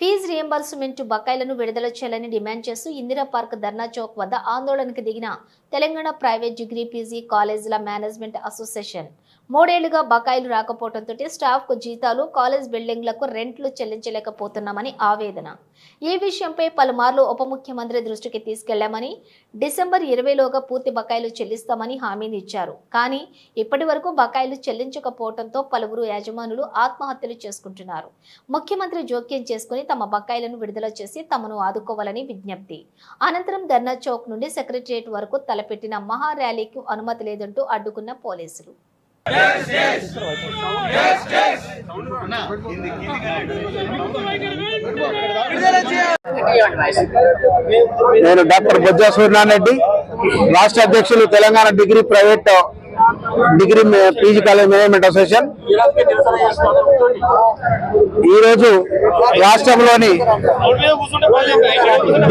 Fee reimbursement బకాయిలను విడుదల చేయాలని డిమాండ్ చేస్తూ ఇందిరా పార్క్ ధర్నా చౌక్ వద్ద ఆందోళనకు దిగిన తెలంగాణ ప్రైవేట్ డిగ్రీ పీజీ కాలేజీల మేనేజ్మెంట్ అసోసియేషన్. మూడేళ్ళుగా బకాయిలు రాకపోవడంతో స్టాఫ్కు జీతాలు కాలేజ్ బిల్డింగ్లకు రెంట్లు చెల్లించలేకపోతున్నామని ఆవేదన. ఈ విషయంపై పలుమార్లు ఉప ముఖ్యమంత్రి దృష్టికి తీసుకెళ్ళామని డిసెంబర్ ఇరవైలోగా పూర్తి బకాయిలు చెల్లిస్తామని హామీని ఇచ్చారు కానీ ఇప్పటి వరకు బకాయిలు చెల్లించకపోవడంతో పలువురు యజమానులు ఆత్మహత్యలు చేసుకుంటున్నారు. ముఖ్యమంత్రి జోక్యం చేసుకుని తమ బకాయిలను విడుదల చేసి తమను ఆదుకోవాలని విజ్ఞప్తి. అనంతరం ధర్నా చౌక్ నుండి సెక్రటరియట్ వరకు తలపెట్టిన మహా ర్యాలీకి అనుమతి లేదంటూ అడ్డుకున్న పోలీసులు. నేను డాక్టర్ బొజ్జా సూర్యనారెడ్డి రాష్ట్ర అధ్యక్షులు Telangana degree private degree PG college management association. ఈ రోజు రాష్ట్రంలోని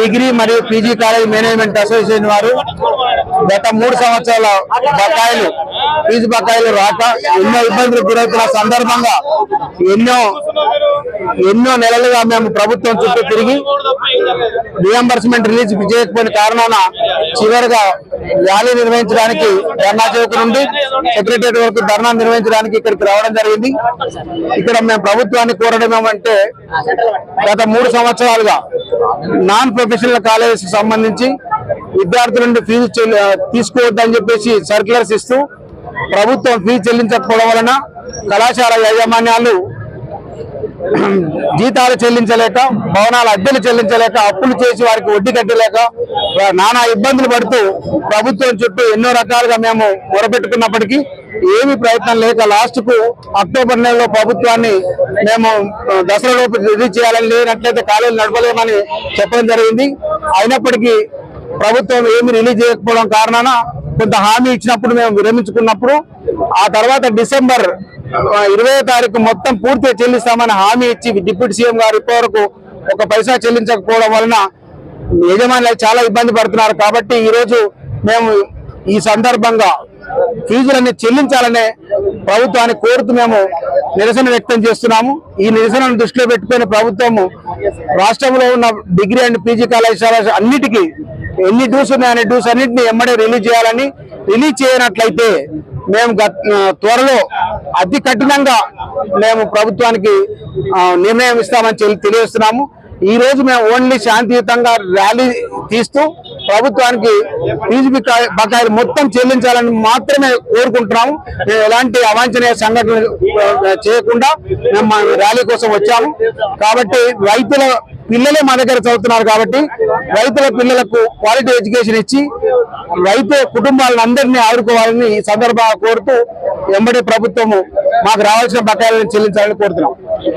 డిగ్రీ మరియు పీజీ కాలేజ్ మేనేజ్మెంట్ అసోసియేషన్ వారు గత మూడు సంవత్సరాల బకాయిలు ఫీజు బకాయిలు రాక ఎన్నో ఇబ్బందులకు గురవుతున్న సందర్భంగా ఎన్నో ఎన్నో నెలలుగా మేము ప్రభుత్వం చుట్టూ తిరిగి రియంబర్స్మెంట్ రిలీజ్ చేయకపోయిన కారణాన చివరిగా ర్యాలీ నిర్వహించడానికి ధర్నా చౌక్ నుండి సెక్రటరియట్ వరకు ధర్నా నిర్వహించడానికి ఇక్కడికి రావడం జరిగింది. ఇక్కడ మేము ప్రభుత్వాన్ని కోరడం ఏమంటే గత మూడు సంవత్సరాలుగా నాన్ ప్రొఫెషనల్ కాలేజెస్ సంబంధించి విద్యార్థుల నుండి ఫీజు తీసుకోవద్దని చెప్పేసి సర్క్యులర్స్ ఇస్తూ ప్రభుత్వం ఫీజు చెల్లించకపోవడం వలన కళాశాల యాజమాన్యాలు జీతాలు చెల్లించలేక భవనాల అద్దెలు చెల్లించలేక అప్పులు చేసి వారికి వడ్డీ కట్టలేక నానా ఇబ్బందులు పడుతూ ప్రభుత్వం చుట్టూ ఎన్నో రకాలుగా మేము మొరపెట్టుకున్నప్పటికీ ఏమి ప్రయత్నం లేక లాస్ట్కు అక్టోబర్ నెలలో ప్రభుత్వాన్ని మేము ఆ, రిలీజ్ చేయాలని లేనట్లయితే కాలేజీలు నడపలేమని చెప్పడం జరిగింది. అయినప్పటికీ ప్రభుత్వం ఏమి రిలీజ్ చేయకపోవడం కారణాన కొంత హామీ ఇచ్చినప్పుడు మేము విరమించుకున్నప్పుడు ఆ తర్వాత డిసెంబర్ ఇరవై తారీఖు మొత్తం పూర్తిగా చెల్లిస్తామని హామీ ఇచ్చి డిప్యూటీ సీఎం గారు ఇప్పటివరకు ఒక పైసా చెల్లించకపోవడం వలన యజమానులు చాలా ఇబ్బంది పడుతున్నారు. కాబట్టి ఈరోజు మేము ఈ సందర్భంగా ఫీజులన్నీ చెల్లించాలనే ప్రభుత్వాన్ని కోరుతూ మేము నిరసన వ్యక్తం చేస్తున్నాము. ఈ నిరసనను దృష్టిలో పెట్టుకుని ప్రభుత్వము రాష్ట్రంలో ఉన్న డిగ్రీ అండ్ పీజీ కళాశాల అన్నిటికీ ఎన్ని డ్యూస్ ఉన్నాయని డ్యూస్ అన్నింటిని ఎమ్మడే రిలీజ్ చేయాలని రిలీజ్ చేయనట్లయితే మేము గత- త్వరలో అతి కఠినంగా మేము ప్రభుత్వానికి నిర్ణయం ఇస్తామని తెలియజేస్తున్నాము. ఈ రోజు మేము ఓన్లీ శాంతియుతంగా ర్యాలీ తీస్తూ ప్రభుత్వానికి ఫీజు బకాయిలు మొత్తం చెల్లించాలని మాత్రమే కోరుకుంటున్నాము. మేము ఎలాంటి అవాంఛనీయ సంఘటనలు చేయకుండా మేము మా ర్యాలీ కోసం వచ్చాము. కాబట్టి రైతుల పిల్లలే మా దగ్గర చదువుతున్నారు కాబట్టి రైతుల పిల్లలకు క్వాలిటీ ఎడ్యుకేషన్ ఇచ్చి రైతు కుటుంబాలను అందరినీ ఆదుకోవాలని ఈ సందర్భంగా కోరుతూ వెంబడి ప్రభుత్వము మాకు రావాల్సిన బకాయిలను చెల్లించాలని కోరుతున్నాం.